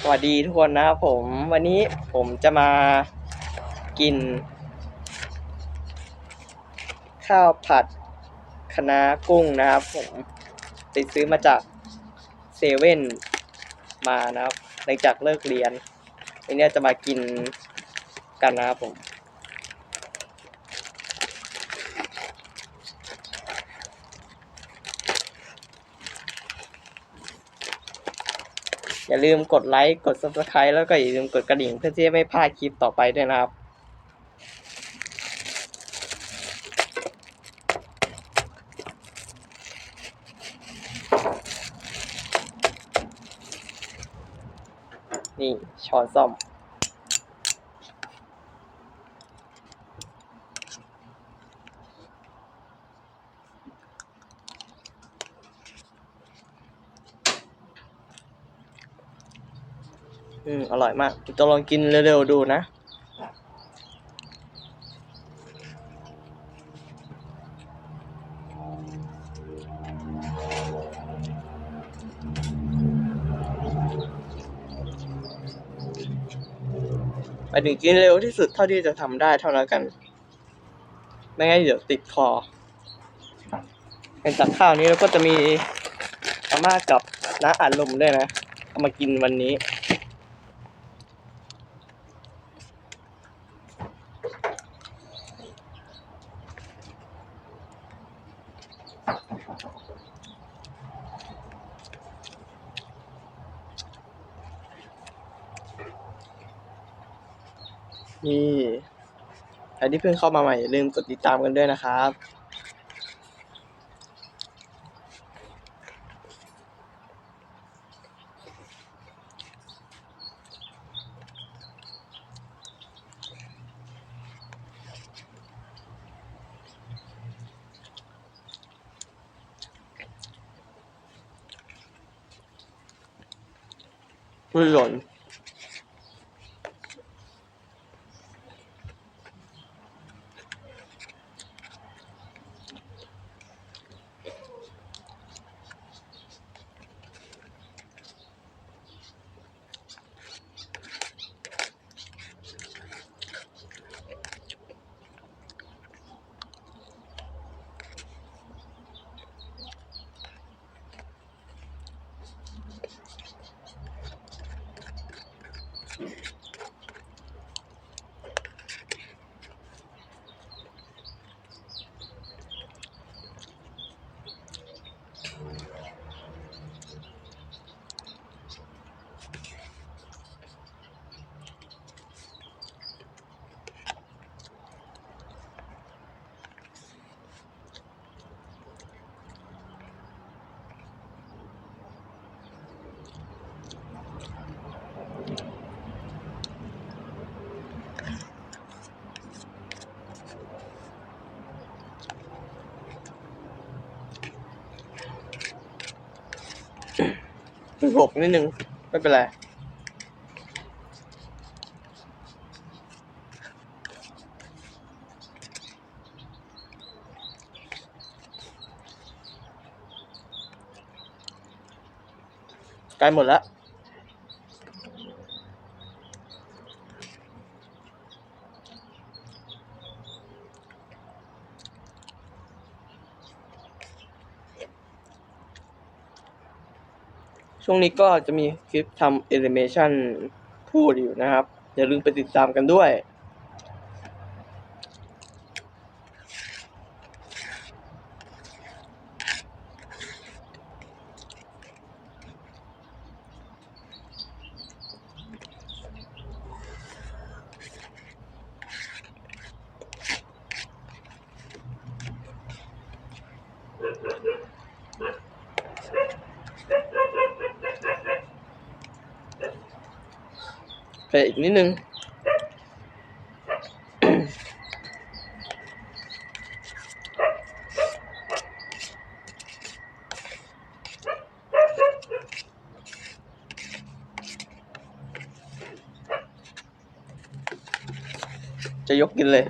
สวัสดีทุกคนนะครับผมวันนี้ผมจะมากิน ข้าวผัดคะน้ากุ้งนะครับ ผมไปซื้อมาจากเซเว่นมานะครับหลังจากเลิกเรียนวันนี้จะมากินกันนะครับผม อย่าลืมกดไลค์กด subscribe แล้วก็อย่าลืมกดกระดิ่งเพื่อที่จะไม่พลาดคลิปต่อไปด้วยนะครับ นี่ช้อนซ่อม อืมอร่อยมากจะลองกินเร็วๆดูนะไปถึงกินเร็วที่สุดเท่าที่จะทำได้เท่านั้นกัน ไม่งั้นเดี๋ยวติดคอ เป็นจากข้าวนี้แล้วก็จะมีมาม่ากับน้ำอัดลมด้วยนะเอามากินวันนี้ นี่ใครที่เพิ่งเข้ามาใหม่อย่าลืมกดติดตามกันด้วยนะครับไม่ห หกนิดนึง ไม่เป็นไรใกล้หมดแล้ว ช่วงนี้ก็จะมีคลิปทำแอนิเมชันพูดอยู่นะครับ อย่าลืมไปติดตามกันด้วย ไปอีกนิดนึง จะยกกินเลย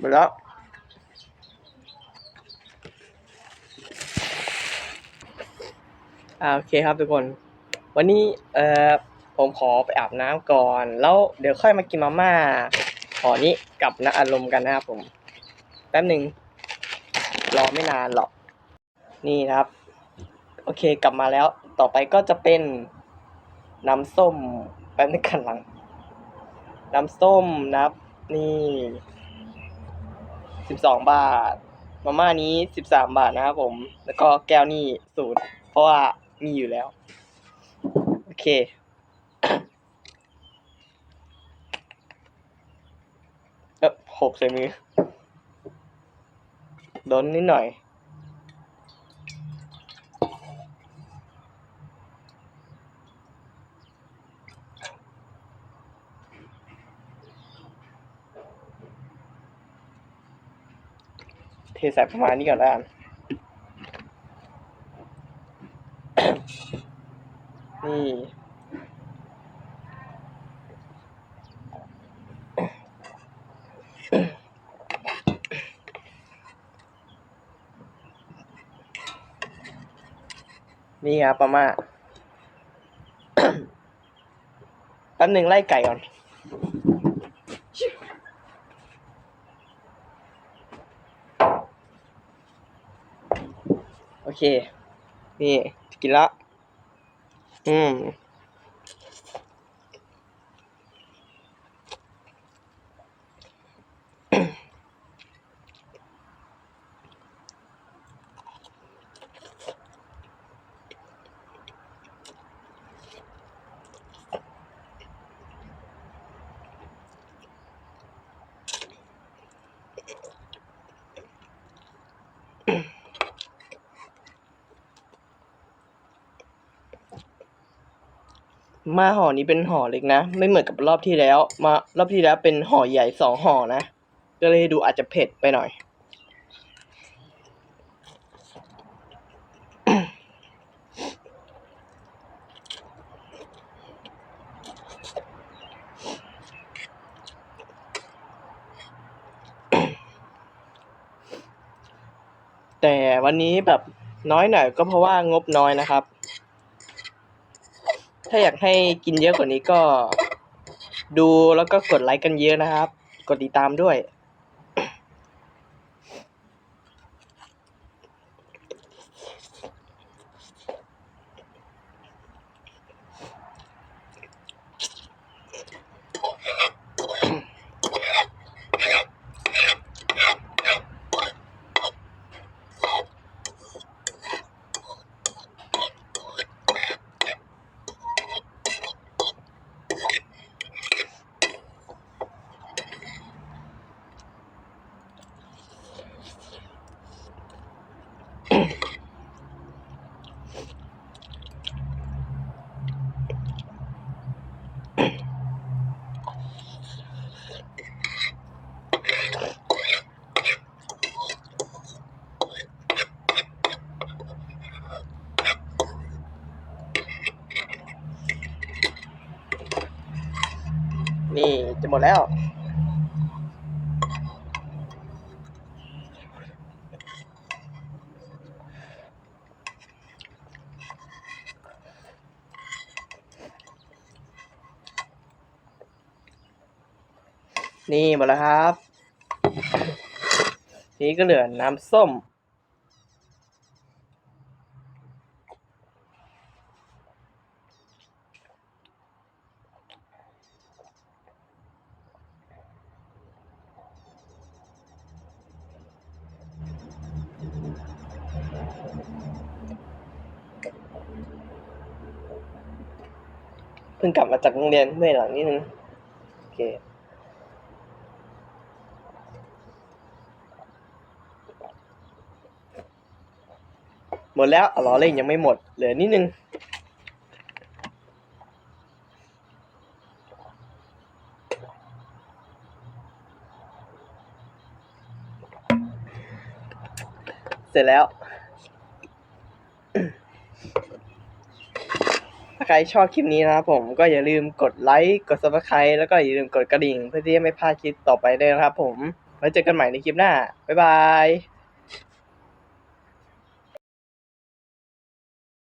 หมดแล้วอ่าโอเคครับทุกคน วันนี้เอ่อผมขอไปอาบน้ำก่อน แล้วเดี๋ยวค่อยมากินมาม่าขอนี้กับนะอารมณ์กันนะครับผม แป๊บหนึ่งรอไม่นานหรอก นี่ครับ โอเคกลับมาแล้ว ต่อไปก็จะเป็นน้ำส้มแป๊บนึงกันหลัง น้ำส้มนะครับ นี่ สิบสองบาท มาม่านี้สิบสามบาทนะครับผม แล้วก็แก้วนี่สูตรเพราะว่ามีอยู่แล้ว โอเค เออหกใส่มือโดนนิดหน่อย ทใส่ประมาณนี้ก่อนแล้วกันนี่นี่ครับประมาณแป๊บหนึ่งไล่ไก่ก่อน โอ เค นี่กินละ อืม มาห่อนี้เป็นห่อเล็กนะ ไม่เหมือนกับรอบที่แล้ว มารอบที่แล้วเป็นห่อใหญ่สองห่อนะ ก็เลยดูอาจจะเผ็ดไปหน่อย แต่วันนี้แบบน้อยหน่อยก็เพราะว่างบน้อยนะครับ ถ้าอยากให้กินเยอะกว่านี้ก็ ดูแล้วก็กดไลค์กันเยอะนะครับ กดติดตามด้วย หมดแล้ว นี่หมดแล้วครับ ทีนี้ก็เหลือน้ำส้ม เพิ่งกลับมาจากโรงเรียนเมื่อยหลังนิดนึงโอเคหมดแล้วอ๋อล้อเล่นยังไม่หมด เหลือนิดนึงเสร็จแล้ว ถ้า ใครชอบคลิปนี้นะครับผมก็อย่าลืมกดไลค์กด subscribe แล้วก็อย่าลืมกดกระดิ่ง เพื่อที่จะไม่พลาดคลิปต่อไปด้วยนะครับผม แล้วเจอกันใหม่ในคลิปหน้า บ๊ายบาย